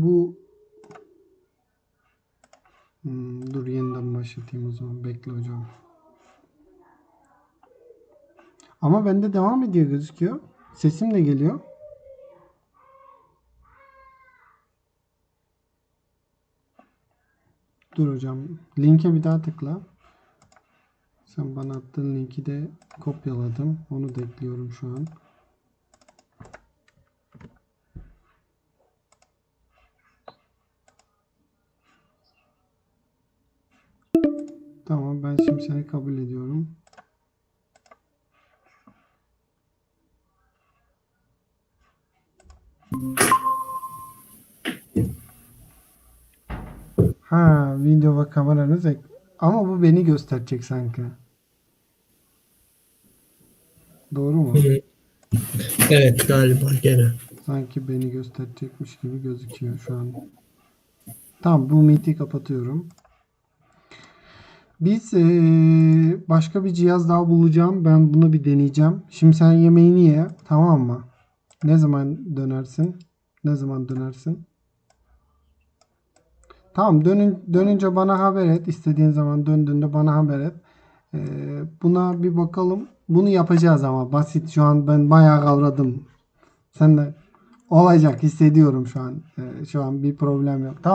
Bu Hmm, dur yeniden başlatayım o zaman. Bekle hocam. Ama bende devam ediyor gözüküyor. Sesim de geliyor. Dur hocam. Linke bir daha tıkla. Sen bana attığın linki de kopyaladım. Onu da ekliyorum şu an. Tamam ben şimdi seni kabul ediyorum. Ha video ve kameranız ek- ama bu beni gösterecek sanki. Doğru mu? Evet galiba gene. Sanki beni gösterecekmiş gibi gözüküyor şu an. Tamam bu meet'i kapatıyorum. Biz eee, başka bir cihaz daha bulacağım. Ben bunu bir deneyeceğim. Şimdi sen yemeğini ye. Tamam mı? Ne zaman dönersin? Ne zaman dönersin? Tamam dönün, dönünce bana haber et. İstediğin zaman döndüğünde bana haber et. Eee, buna bir bakalım. Bunu yapacağız ama basit. Şu an ben bayağı kavradım. Sen de olacak hissediyorum şu an. Eee, şu an bir problem yok. Tamam.